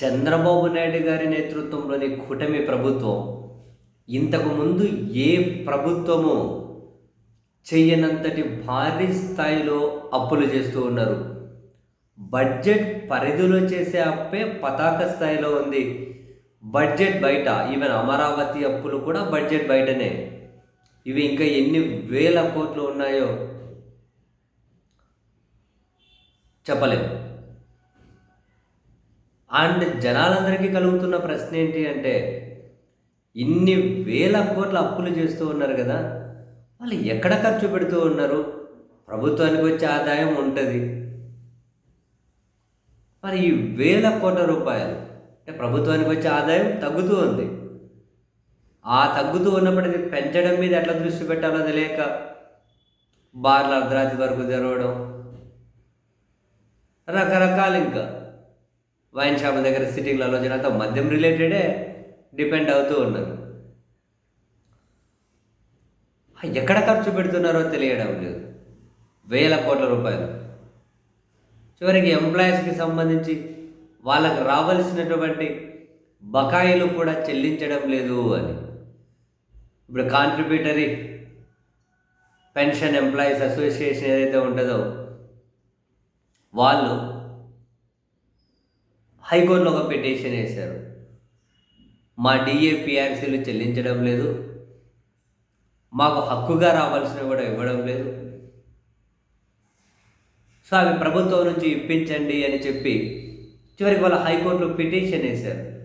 చంద్రబాబు నాయుడు గారి నేతృత్వంలోని కూటమి ప్రభుత్వం ఇంతకుముందు ఏ ప్రభుత్వము చేయనంతటి భారీ స్థాయిలో అప్పులు చేస్తూ ఉన్నారు. బడ్జెట్ పరిధిలో చేసే అప్పే పతాక స్థాయిలో ఉంది. బడ్జెట్ బయట ఈవెన్ అమరావతి అప్పులు కూడా బడ్జెట్ బయటనే. ఇవి ఇంకా ఎన్ని వేల కోట్లు ఉన్నాయో చెప్పలేము అండ్ జనాలందరికీ కలుగుతున్న ప్రశ్న ఏంటి అంటే ఇన్ని వేల కోట్ల అప్పులు చేస్తూ ఉన్నారు కదా వాళ్ళు ఎక్కడ ఖర్చు పెడుతూ ఉన్నారు? ప్రభుత్వానికి వచ్చే ఆదాయం ఉంటుంది. మరి ఈ వేల కోట్ల రూపాయలు అంటే ప్రభుత్వానికి వచ్చే ఆదాయం తగ్గుతూ ఉంది. ఆ తగ్గుతూ ఉన్నప్పటికీ పెంచడం మీద ఎట్లా దృష్టి పెట్టాలో తెలియక బార్ల అర్ధరాత్రి వరకు తెరవడం. రకరకాలు ఇంకా. వైన్ షాపుల దగ్గర సిటీలలో జనంతా మద్యం రిలేటెడే డిపెండ్ అవుతూ ఉన్నారు. ఎక్కడ ఖర్చు పెడుతున్నారో తెలియడం లేదు. వేల కోట్ల రూపాయలు. చివరికి ఎంప్లాయీస్కి సంబంధించి వాళ్ళకు రావాల్సినటువంటి బకాయిలు కూడా చెల్లించడం లేదు అని. ఇప్పుడు కాంట్రిబ్యూటరీ పెన్షన్ ఎంప్లాయీస్ అసోసియేషన్ ఏదైతే ఉంటుందో వాళ్ళు హైకోర్టులో ఒక పిటిషన్ వేశారు. మా డిఏ పిఆర్సీలు చెల్లించడం లేదు. మాకు హక్కుగా రావాల్సినవి కూడా ఇవ్వడం లేదు. సో అవి ప్రభుత్వం నుంచి ఇప్పించండి అని చెప్పి చివరికి వాళ్ళ హైకోర్టులో పిటిషన్ వేశారు.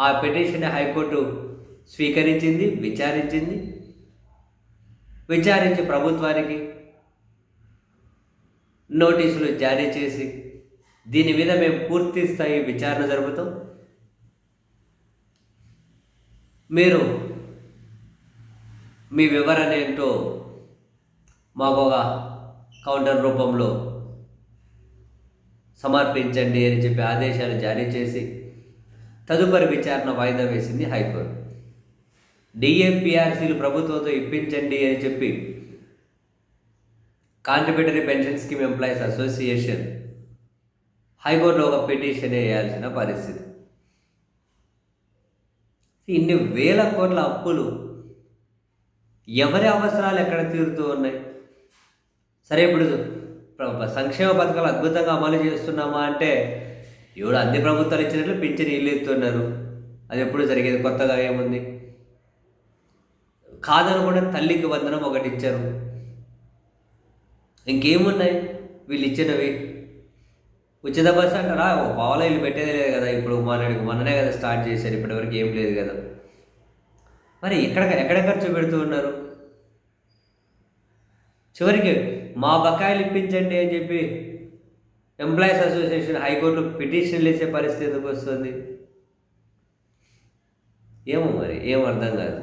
ఆ పిటిషన్ హైకోర్టు స్వీకరించింది విచారించింది. విచారించి ప్రభుత్వానికి నోటీసులు జారీ చేసి దీని మీద మేము పూర్తి స్థాయి విచారణ జరుపుతాం. మీరు మీ వివరణ ఏంటో మాకు ఒక కౌంటర్ రూపంలో సమర్పించండి అని చెప్పి ఆదేశాలు జారీ చేసి తదుపరి విచారణ వాయిదా వేసింది హైకోర్టు. డిఎంపిఆర్సీలు ప్రభుత్వంతో ఇప్పించండి అని చెప్పి contributory pension scheme employees association హైకోర్టులో ఒక పిటిషన్ వేయాల్సిన పరిస్థితి. ఇన్ని వేల కోట్ల అప్పులు ఎవరి అవసరాలు ఎక్కడ తీరుతూ ఉన్నాయి? సరే ఇప్పుడు సంక్షేమ పథకాలు అద్భుతంగా అమలు చేస్తున్నామా అంటే ఎవడు అన్ని ప్రభుత్వాలు ఇచ్చినట్లు పింఛన్ ఇల్లు ఇస్తున్నారు. అది ఎప్పుడు జరిగేది? కొత్తగా ఏముంది? కాదనుకుంటే తల్లికి వందనం ఒకటి ఇచ్చారు. ఇంకేమున్నాయి? వీళ్ళు ఇచ్చినవి? ఉచిత బస్సు అంటారా ఓ పావులో వీళ్ళు పెట్టేది లేదు కదా ఇప్పుడు మొన్నటికి మొన్ననే కదా స్టార్ట్ చేశారు ఇప్పటివరకు ఏం లేదు కదా. మరి ఎక్కడ ఎక్కడ ఖర్చు పెడుతూ ఉన్నారు? చివరికి మా బకాయిలు ఇప్పించండి అని చెప్పి ఎంప్లాయీస్ అసోసియేషన్ హైకోర్టులో పిటిషన్లు వేసే పరిస్థితి ఎందుకు వస్తుంది? ఏమో మరి ఏం అర్థం కాదు.